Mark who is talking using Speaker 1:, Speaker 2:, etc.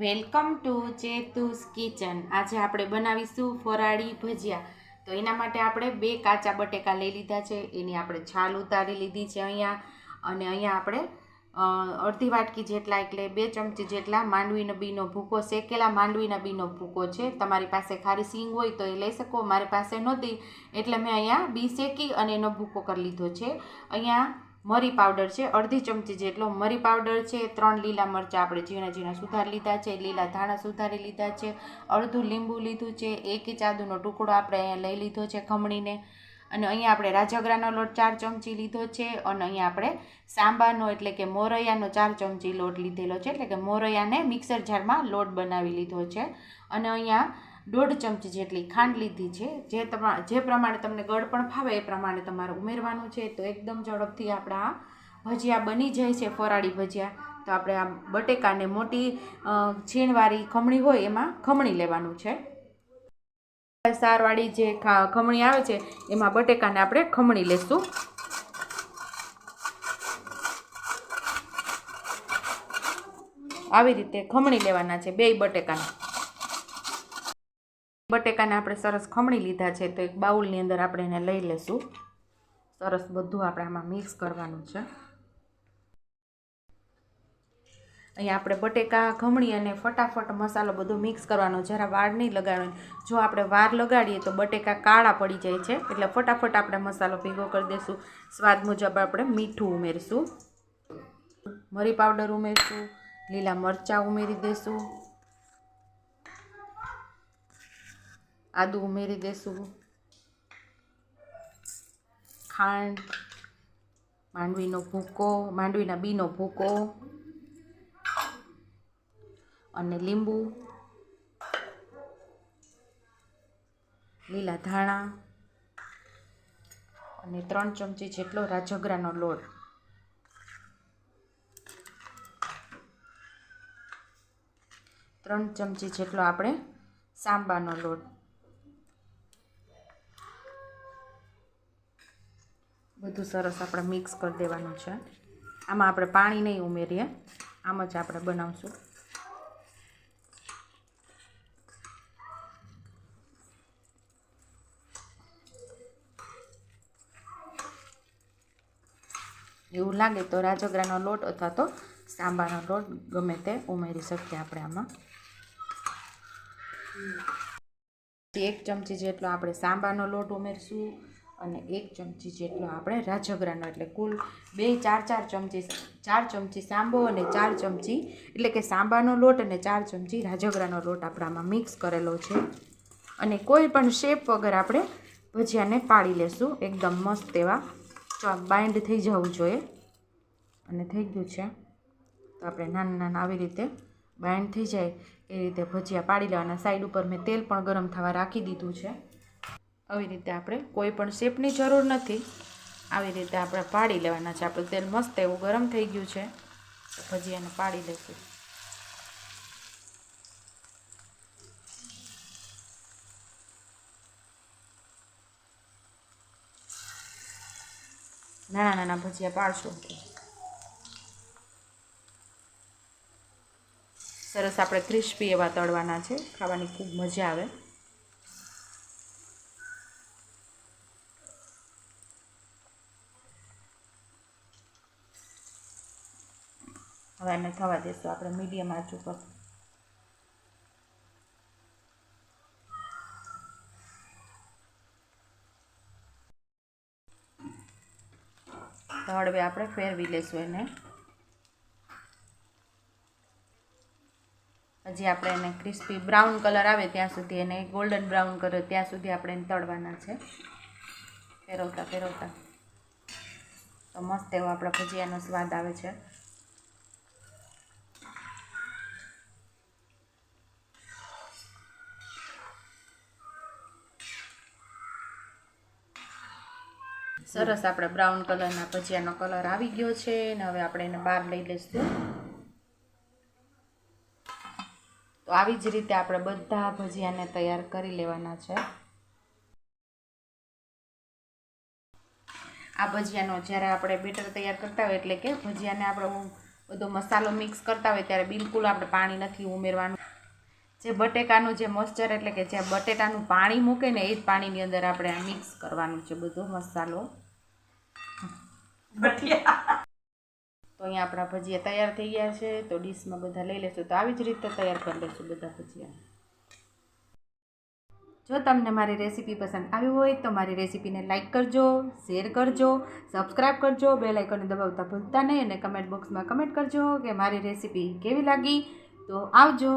Speaker 1: Welcome to ચેતુસ kitchen. આજે આપણે બનાવીશું ફરાળી ભજીયા. તો એના માટે આપણે બે કાચા બટેકા લઈ લીધા છે. એની આપણે છાલ ઉતારી લીધી છે અહીંયા. અને અહીંયા આપણે અડધી વાટકી જેટલા એટલે બે ચમચી જેટલા માંડવીનો બીનો ભૂકો શેકેલા માંડવીના બીનો ભૂકો છે. તમારી પાસે ખારી સિંગ હોય તો એ લઈ શકો. મારી પાસે નહોતી એટલે મેં અહીંયા બી શેકી અને એનો ભૂકો કરી લીધો છે. અહીંયા મરી પાવડર છે, અડધી ચમચી જેટલો મરી પાવડર છે, ત્રણ લીલા મરચાં આપણે ઝીણા ઝીણા સુધારી લીધા છે, લીલા ધાણા સુધારી લીધા છે, અડધું લીંબુ લીધું છે, એક ઇંચ આદુનો ટુકડો આપણે અહીંયા લઈ લીધો છે ખમણીને. અને અહીંયા આપણે રાજગરાનો લોટ ચાર ચમચી લીધો છે અને અહીંયા આપણે સાંબાનો એટલે કે મોરૈયાનો ચાર ચમચી લોટ લીધેલો છે, એટલે કે મોરૈયાને મિક્સર જારમાં લોટ બનાવી લીધો છે. અને અહીંયા દોઢ ચમચી જેટલી ખાંડ લીધી છે. જે તમા, જે પ્રમાણે તમને ગળ પણ ફાવે એ પ્રમાણે તમારે ઉમેરવાનું છે. તો એકદમ ઝડપથી આપણા આ ભજીયા બની જાય છે, ફરાળી ભજીયા. તો આપણે આ બટેકાને મોટી છીણવાળી ખમણી હોય એમાં ખમણી લેવાનું છે. સારવાળી જે ખમણી આવે છે, એમાં બટેકાને આપણે ખમણી લેશું. આવી રીતે ખમણી લેવાના છે બે બટેકાને. બટેકાને આપણે સરસ ખમણી લીધા છે તો એક બાઉલની અંદર આપણે એને લઈ લેશું. સરસ બધું આપણે આમાં મિક્સ કરવાનું છે. અહીંયા આપણે બટેકા, ખમણી અને ફટાફટ મસાલો બધો મિક્સ કરવાનો. જરા વાર નહીં લગાડવાનો જો આપણે વાર લગાડીએ તો બટેકા કાળા પડી જાય છે. એટલે ફટાફટ આપણે મસાલો ભેગો કરી દઈશું સ્વાદ મુજબ આપણે મીઠું ઉમેરશું. મરી પાવડર ઉમેરશું. લીલા મરચાં ઉમેરી દઈશું આદુ ઉમેરી દેશું. ખાંડ, માંડવીનો ભૂકો, માંડવીના બીનો ભૂકો અને લીંબુ, લીલા ધાણા અને ત્રણ ચમચી જેટલો રાજગરાનો લોટ. ત્રણ ચમચી જેટલો આપણે સાંબાનો લોટ. બધું સરસ આપણે મિક્સ કરી દેવાનું છે. આમાં આપણે પાણી નહીં ઉમેરીએ. આમ જ આપણે બનાવશું. એવું લાગે તો રાજગરાનો લોટ અથવા તો સાંબાનો લોટ ગમે તે ઉમેરી શકીએ આપણે આમાં. એક ચમચી જેટલો આપણે સાંબાનો લોટ ઉમેરશું. અને એક ચમચી જેટલો આપણે રાજગરાનો, એટલે કુલ બે, ચાર ચાર ચમચી ચાર ચમચી સાંબો અને ચાર ચમચી, એટલે કે સાંબાનો લોટ અને ચાર ચમચી રાજગરાનો લોટ આપણામાં મિક્સ કરેલો છે. અને કોઈ પણ શેપ વગર આપણે ભજીયાને પાડી લેશું. એકદમ મસ્ત એવા બાઇન્ડ થઈ જવું જોઈએ. અને થઈ ગયું છે. તો આપણે નાના નાના આવી રીતે બાઇન્ડ થઈ જાય, એ રીતે ભજીયા પાડી લેવાના. સાઈડ ઉપર મેં તેલ પણ ગરમ થવા રાખી દીધું છે. આવી રીતે આપણે કોઈ પણ શેપની જરૂર નથી. આવી રીતે આપણે પાડી લેવાના છે. આપણું તેલ મસ્ત એવું ગરમ થઈ ગયું છે. ભજીયાને પાડી લઈશું નાના નાના ભજીયા પાડશું. સરસ આપણે ક્રિસ્પી એવા તળવાના છે. ખાવાની ખૂબ મજા આવે. હવે એને થવા દેશું આપણે મીડિયમ આંચ ઉપર હળવે આપણે ફેરવી લેશું એને. હજી આપણે એને ક્રિસ્પી બ્રાઉન કલર આવે ત્યાં સુધી, એને ગોલ્ડન બ્રાઉન કરે ત્યાં સુધી આપણે એને તળવાના છે. ફેરવતા ફેરવતા. તો મસ્ત એવો આપણા ભજીયાનો સ્વાદ આવે છે. સરસ, આપણે બ્રાઉન કલરના ભજીયાનો કલર આવી ગયો છે ને હવે આપણે એને બહાર લઈ લઈશું. તો આવી જ રીતે આપણે બધા ભજીયાને તૈયાર કરી લેવાના છે. આ ભજીયાનો જ્યારે આપણે બેટર તૈયાર કરતા હોય એટલે કે ભજીયાને આપણે બધો મસાલો મિક્સ કરતા હોય ત્યારે બિલકુલ આપણે પાણી નથી ઉમેરવાનું. જે બટેકાનું જે મોઇસ્ચર એટલે કે જે બટેટાનું પાણી મૂકે ને એ જ પાણીની અંદર આપણે આ મિક્સ કરવાનું છે બધો મસાલો. તો અહીંયા આપણા ભજીયા તૈયાર થઈ ગયા છે. તો ડીશમાં બધા લઈ લેશું. તો આવી જ રીતે તૈયાર કરી લઈશું બધા ભજીયા. જો તમને મારી રેસીપી પસંદ આવી હોય તો મારી રેસીપીને લાઇક કરજો શેર કરજો સબસ્ક્રાઈબ કરજો બે લાઇકોને દબાવતા ભૂલતા નહીં અને કમેન્ટ બોક્સમાં કમેન્ટ કરજો કે મારી રેસીપી કેવી લાગી. તો આવજો.